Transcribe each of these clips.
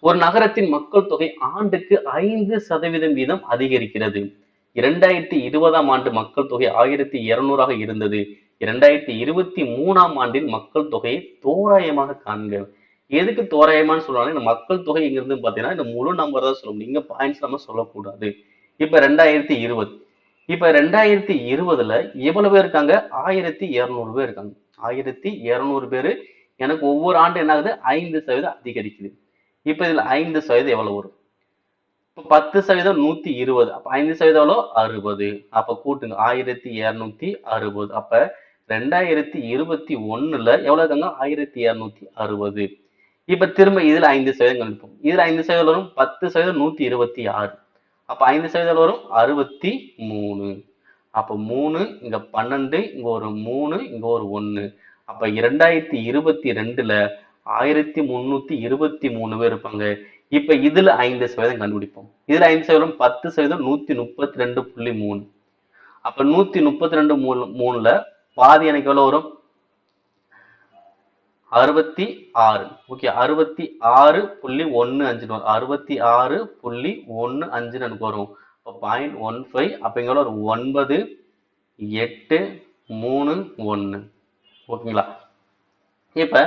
ஒரு நகரத்தின் மக்கள் தொகை ஆண்டுக்கு ஐந்து சதவீதம் வீதம் அதிகரிக்கிறது. இரண்டாயிரத்தி இருபதாம் ஆண்டு மக்கள் தொகை ஆயிரத்தி இருநூறாக இருந்தது. இரண்டாயிரத்தி இருபத்தி மூணாம் ஆண்டில் மக்கள் தொகையை தோராயமாக காண்க. எதுக்கு தோராயமான்னு சொல்றாங்க? இந்த மக்கள் தொகை இங்கிருந்து பாத்தீங்கன்னா இந்த முழு நம்பர் தான் சொல்ல முடியும். இங்க பாயிண்ட்ஸ் நம்ம சொல்லக்கூடாது. இப்ப ரெண்டாயிரத்தி இருபது. இப்ப ரெண்டாயிரத்தி இருபதுல எவ்வளவு பேர் இருக்காங்க? ஆயிரத்தி இருநூறு பேர் இருக்காங்க. ஆயிரத்தி இருநூறு பேர் எனக்கு ஒவ்வொரு ஆண்டு என்ன ஆகுது ஐந்து சதவீதம் அதிகரிக்குது. இப்ப இதுல ஐந்து சதவீதம் எவ்வளவு வரும்? இப்ப பத்து சதவீதம் நூத்தி இருபது. அப்ப ஐந்து சதவீதம் எவ்வளோ அறுபது. அப்ப கூட்டுங்க. ஆயிரத்தி இருநூத்தி அறுபது. அப்ப ரெண்டாயிரத்தி இருபத்தி ஒண்ணுல எவ்வளவு இருக்காங்க? ஆயிரத்தி இருநூத்தி அறுபது. இப்ப திரும்ப இதுல ஐந்து சதவீதம் கழிப்போம். இதுல ஐந்து சதவீதம் வரும். பத்து சதவீதம் நூத்தி இருபத்தி ஆறு. அப்ப ஐந்து சதவீதம் வரும். அறுபத்தி மூணு. அப்ப மூணு இங்க பன்னெண்டு இங்க ஒரு மூணு இங்க ஒரு ஒண்ணு. அப்ப இரண்டாயிரத்தி இருபத்தி ரெண்டுல ஆயிரத்தி முன்னூத்தி இருபத்தி மூணு பேர் இருப்பாங்க. இப்ப இதுல ஐந்து சதவீதம் கண்டுபிடிப்போம். இதுல ஐந்து சதவீதம் பத்து சதவீதம் நூத்தி முப்பத்தி ரெண்டு புள்ளி மூணு. அப்ப நூத்தி முப்பத்தி ரெண்டு மூணு மூணுல பாதி எனக்கு எவ்வளவு வரும்? அறுபத்தி ஆறு. ஓகே அறுபத்தி ஆறு புள்ளி ஒன்னு அஞ்சுன்னு வரும். அறுபத்தி ஆறு புள்ளி ஒன்னு அஞ்சுன்னு எனக்கு வரும். இப்போ பாயிண்ட் ஒன் ஃபைவ் அப்போ இங்கே ஒரு ஒன்பது எட்டு மூணு ஒன்று ஓகேங்களா இப்போ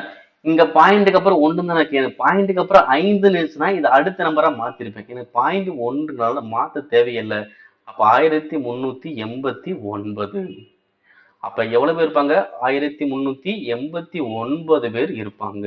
இங்க பாயிண்ட்டுக்கு அப்புறம் ஒன்று தான் எனக்கு எனக்கு பாயிண்ட்டுக்கு அப்புறம் ஐந்து இருந்துச்சுன்னா இது அடுத்த நம்பரா மாத்திருப்பேன். எனக்கு பாயிண்ட் ஒன்றுனால மாத்த தேவையில்லை. அப்ப ஆயிரத்தி முன்னூத்தி எண்பத்தி ஒன்பது. அப்ப எவ்வளவு பேர் இருப்பாங்க? ஆயிரத்தி முன்னூத்தி எண்பத்தி ஒன்பது பேர் இருப்பாங்க.